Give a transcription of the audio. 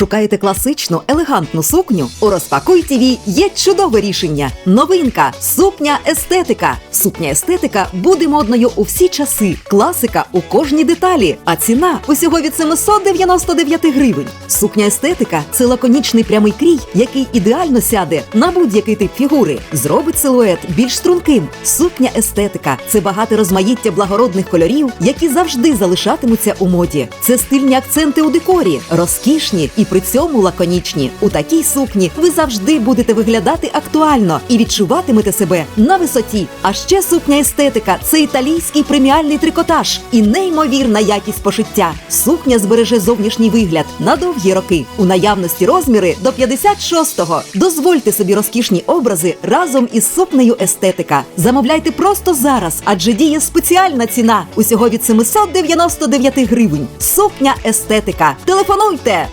Шукаєте класичну елегантну сукню? У розпакуй ТВ є чудове рішення. Новинка сукня естетика. Сукня естетика буде модною у всі часи. Класика у кожній деталі. А ціна усього від 799 гривень. Сукня естетика це лаконічний прямий крій, який ідеально сяде на будь-який тип фігури. Зробить силует більш струнким. Сукня естетика це багате розмаїття благородних кольорів, які завжди залишатимуться у моді. Це стильні акценти у декорі, розкішні і при цьому лаконічні. У такій сукні ви завжди будете виглядати актуально і відчуватимете себе на висоті. А ще сукня естетика це італійський преміальний трикотаж і неймовірна якість пошиття. Сукня збереже зовнішній вигляд на довгі роки. У наявності розміри до 56-го. Дозвольте собі розкішні образи разом із сукнею естетика. Замовляйте просто зараз, адже діє спеціальна ціна усього від 799 гривень. Сукня естетика. Телефонуйте